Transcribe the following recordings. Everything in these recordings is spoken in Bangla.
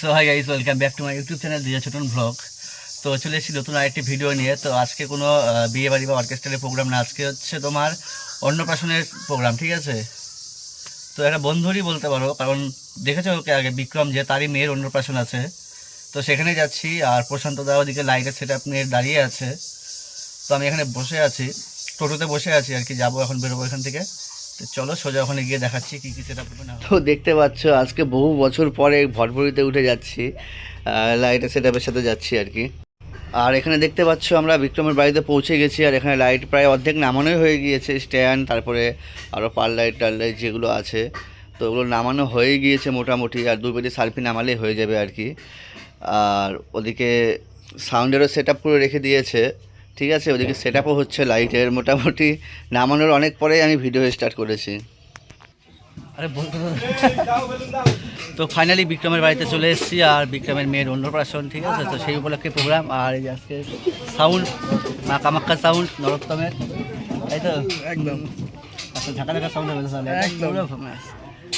So hi guys welcome back to my YouTube channel Diya Chhoton vlog তো চলে এসেছি নতুন আরেকটি ভিডিও নিয়ে। তো আজকে কোনো বিয়ে বাড়ি বা অর্কেস্ট্রারের প্রোগ্রাম না, আজকে হচ্ছে তোমার অন্নপ্রাশনের প্রোগ্রাম ঠিক আছে? তো একটা বন্ধুরই বলতে পারো, কারণ দেখেছ ওকে আগে, বিক্রম যে, তারই মেয়ের অন্নপ্রাশন আছে। তো সেখানে যাচ্ছি, আর প্রশান্ত দা ওদিকে লাইটের সেট আপ নিয়ে দাঁড়িয়ে আছে। তো আমি এখানে বসে আছি, টোটোতে বসে আছি আর কি, যাব এখন, বেরোবো এখান থেকে। চলো সোজা ওখানে গিয়ে দেখাচ্ছি কি কি সেট আপ তো দেখতে পাচ্ছ, আজকে বহু বছর পরে ভটভরিতে উঠে যাচ্ছি লাইটের সেট আপের সাথে যাচ্ছি আর কি। আর এখানে দেখতে পাচ্ছ আমরা বিক্রমের বাড়িতে পৌঁছে গেছি, আর এখানে লাইট প্রায় অর্ধেক নামানোই হয়ে গিয়েছে স্ট্যান্ড তারপরে আরও পার লাইট টার লাইট যেগুলো আছে, তো ওগুলো নামানো হয়ে গিয়েছে মোটামুটি, আর দু পেটি সার্ফি নামালেই হয়ে যাবে আর কি। আর ওদিকে সাউন্ডেরও সেট আপ করে রেখে দিয়েছে। ঠিক আছে ওদিকে সেট আপও হচ্ছে লাইটের মোটামুটি নামানোর অনেক পরেই আমি ভিডিও স্টার্ট করেছি। আরে বলতে তো। ফাইনালি বিক্রমের বাড়িতে চলে এসেছি আর বিক্রমের মেয়ের অন্নপ্রাশন ঠিক আছে? তো সেই উপলক্ষে প্রোগ্রাম আর এই যে আজকে সাউন্ড মা কামাক্কা সাউন্ড নরোত্তমের। তাই তো? একদম। আচ্ছা ঢাকা ঢাকা সাউন্ড হবে তাহলে। একদম।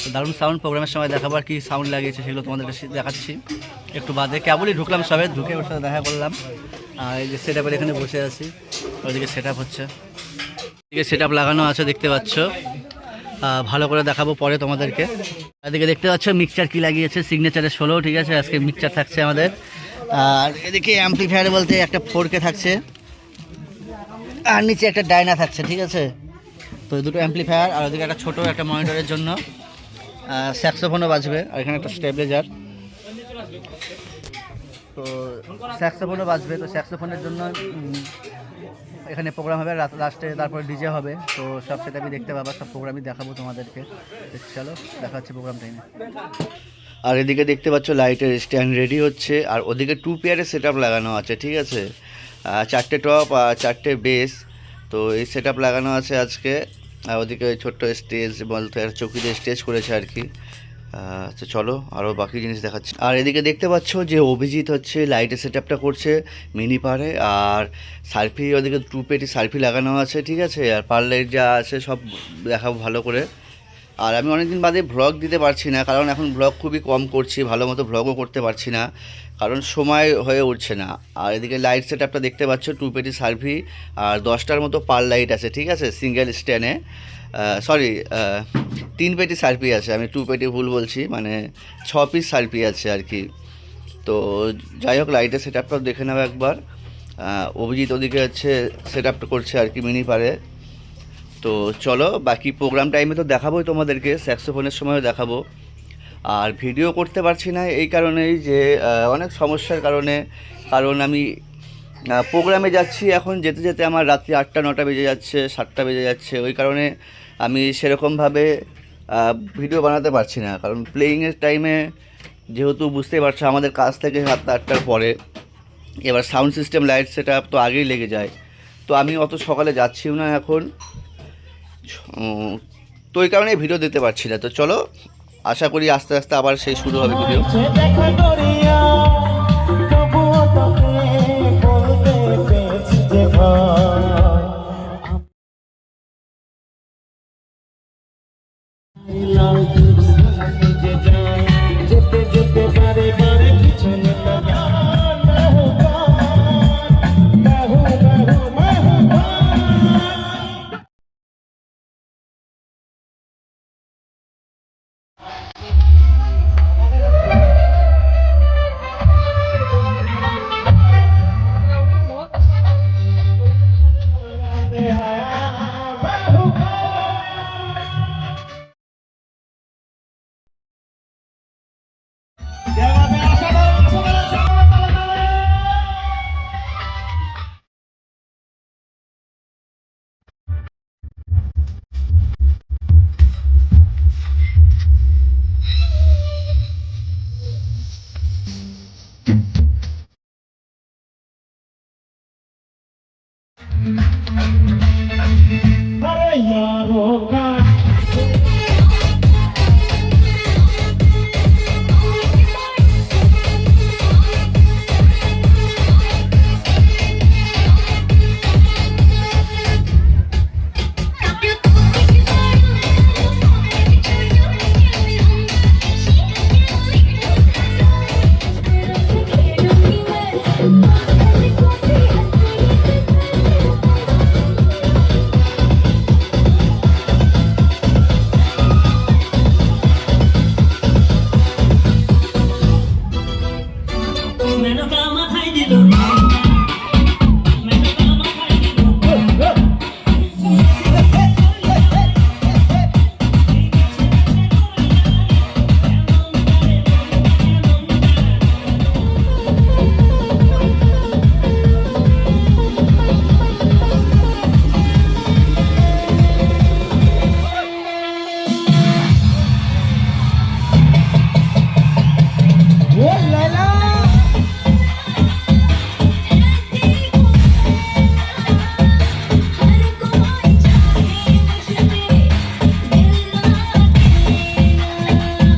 তো দারুণ সাউন্ড প্রোগ্রামের সময় দেখাবো আর কি সাউন্ড লাগিয়েছে সেগুলো তোমাদের দেখাচ্ছি। একটু বাদে কেবলই ঢুকলাম সবে ঢুকে ওর সাথে দেখা করলাম। আর এই যে সেট এখানে বসে আছি। ওইদিকে সেট হচ্ছে। এদিকে সেট লাগানো আছে, দেখতে পাচ্ছ। ভালো করে দেখাবো পরে তোমাদেরকে। এদিকে দেখতে পাচ্ছ মিক্সচার কি লাগিয়েছে সিগনেচারের ষোলো ঠিক আছে, আজকে মিক্সচার থাকছে আমাদের। আর এদিকে অ্যাম্পলিফায়ার বলতে একটা ফোরকে থাকছে। আর নিচে একটা ডায়না থাকছে, ঠিক আছে? তো দুটো অ্যাম্পলিফায়ার আর ওদিকে একটা ছোটো একটা মনিটরের জন্য। স্যাক্সোফোনও বাজবে, আর এখানে একটা স্টেবিলাইজার তো স্যাক্সোফোনও বাজবে, তো স্যাক্সোফোনের জন্য এখানে প্রোগ্রাম হবে লাস্টে তারপরে ডিজে হবে, তো সব সেটা আমি দেখতে পাবো, সব প্রোগ্রামই দেখাবো তোমাদেরকে। চলো, দেখা হচ্ছে প্রোগ্রাম টাইমে আর এদিকে দেখতে পাচ্ছ লাইটের স্ট্যান্ড রেডি হচ্ছে, আর ওদিকে টু পেয়ারের সেট লাগানো আছে, ঠিক আছে? চারটে টপ আর চারটে বেস তো এই সেট লাগানো আছে আজকে। আর ওদিকে ছোট্ট স্টেজ বলতে আর চৌকিতে স্টেজ করেছে আর কি। তো চলো আরও বাকি জিনিস দেখাচ্ছি। আর এদিকে দেখতে পাচ্ছ যে অভিজিৎ হচ্ছে লাইটের সেট করছে মিনি পারে আর সার্ফি ওদিকে টু পেটি সার্ফি লাগানো আছে, ঠিক আছে? আর পার লাইট যা আছে সব দেখাবো ভালো করে। আর আমি অনেকদিন বাদে ভ্লগ দিতে পারছি না, কারণ এখন ভ্লগ খুবই কম করছি, ভালো মতো ভ্লগও করতে পারছি না, কারণ সময় হয়ে উঠছে না। আর এদিকে লাইট সেট আপটা দেখতে পাচ্ছ টু পেটি সার্ভি আর দশটার মতো পার লাইট আছে, ঠিক আছে? সিঙ্গেল স্ট্যান্ডে সরি তিন পেটি সার্ভি আছে, আমি টু পেটি ভুল বলছি মানে ছ পিস সার্ভি আছে আর কি। তো যাই হোক লাইটের সেট আপটাও দেখে নেব একবার। অভিজিৎ ওদিকে হচ্ছে সেট আপটা করছে আর কি মিনি পারে তো চলো, বাকি প্রোগ্রাম টাইমে তো দেখাবোই তোমাদেরকে স্যাক্সোফোনের সময়ও দেখাবো। আর ভিডিও করতে পারছি না এই কারণেই যে অনেক সমস্যার কারণে, কারণ আমি প্রোগ্রামে যাচ্ছি এখন যেতে যেতে আমার রাত্রি আটটা, নটা বেজে যাচ্ছে, সাতটা বেজে যাচ্ছে, ওই কারণে আমি সেরকমভাবে ভিডিও বানাতে পারছি না। কারণ প্লেয়িংয়ের টাইমে যেহেতু বুঝতেই পারছ আমাদের কাজ থেকে সাতটা, আটটার পরে, এবার সাউন্ড সিস্টেম লাইট সেট তো আগেই লেগে যায়। তো আমি অত সকালে যাচ্ছিও না এখন। তো ওই কারণে ভিডিও দিতে পারছি না। তো চলো, আশা করি আস্তে আস্তে আবার সেই শুরু হবে ভিডিও